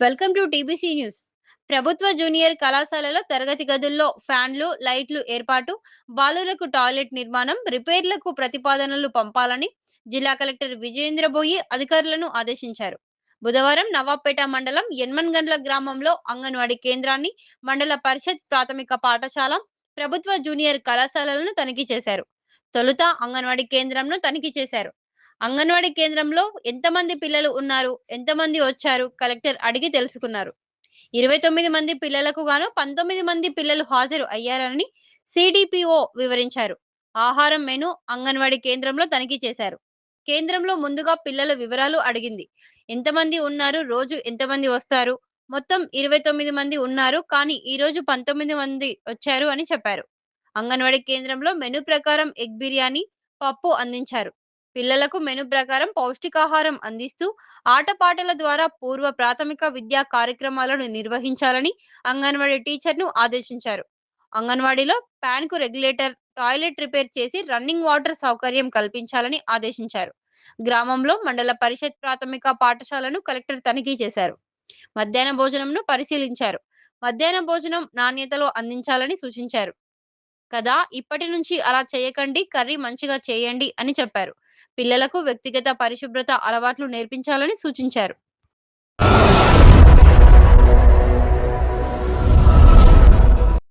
Welcome to TBC news. ప్రభుత్వ junior కళాశాలలో తరగతి గదుల్లో ఫ్యాన్లు లైట్లు ఏర్పాటు బాలులకు టాయిలెట్ నిర్మాణం రిపేర్లకు ప్రతిపాదనలు పంపాలని జిల్లా కలెక్టర్ విజయేంద్ర బోయి అధికారులను ఆదేశించారు. బుధవారం నవాబ్పేట మండలం ఎన్మన్గండ్ల గ్రామంలో అంగన్వాడీ కేంద్రాన్ని మండల పరిషత్ ప్రాథమిక పాఠశాల ప్రభుత్వ జూనియర్ కళాశాలలను తనిఖీ చేశారు. తొలుత అంగన్వాడీ కేంద్రంను తనిఖీ చేశారు. అంగన్వాడీ కేంద్రంలో ఎంతమంది పిల్లలు ఉన్నారు? ఎంతమంది వచ్చారు? కలెక్టర్ అడిగి తెలుసుకున్నారు. ఇరవై తొమ్మిది మంది పిల్లలకు గాను పంతొమ్మిది మంది పిల్లలు హాజరు అయ్యారని సిడిపిఓ వివరించారు. ఆహారం మెను అంగన్వాడీ కేంద్రంలో తనిఖీ చేశారు. కేంద్రంలో ముందుగా పిల్లల వివరాలు అడిగింది. ఎంతమంది ఉన్నారు? రోజు ఎంతమంది వస్తారు? మొత్తం ఇరవై తొమ్మిది మంది ఉన్నారు కానీ ఈ రోజు పంతొమ్మిది మంది వచ్చారు అని చెప్పారు. అంగన్వాడీ కేంద్రంలో మెను ప్రకారం ఎగ్ బిర్యానీ పప్పు అందించారు. పిల్లలకు మెను ప్రకారం పౌష్టికాహారం అందిస్తూ ఆటపాటల ద్వారా పూర్వ ప్రాథమిక విద్యా కార్యక్రమాలను నిర్వహించాలని అంగన్వాడీ టీచర్ను ఆదేశించారు. అంగన్వాడీలో ప్యాన్కు రెగ్యులేటర్ టాయిలెట్ రిపేర్ చేసి రన్నింగ్ వాటర్ సౌకర్యం కల్పించాలని ఆదేశించారు. గ్రామంలో మండల పరిషత్ ప్రాథమిక పాఠశాలను కలెక్టర్ తనిఖీ చేశారు. మధ్యాహ్న భోజనంను పరిశీలించారు. మధ్యాహ్న భోజనం నాణ్యతలో అందించాలని సూచించారు. కదా ఇప్పటి నుంచి అలా చేయకండి కర్రీ మంచిగా చేయండి అని చెప్పారు. పిల్లలకు వ్యక్తిగత పరిశుభ్రత అలవాట్లు నేర్పించాలని సూచించారు.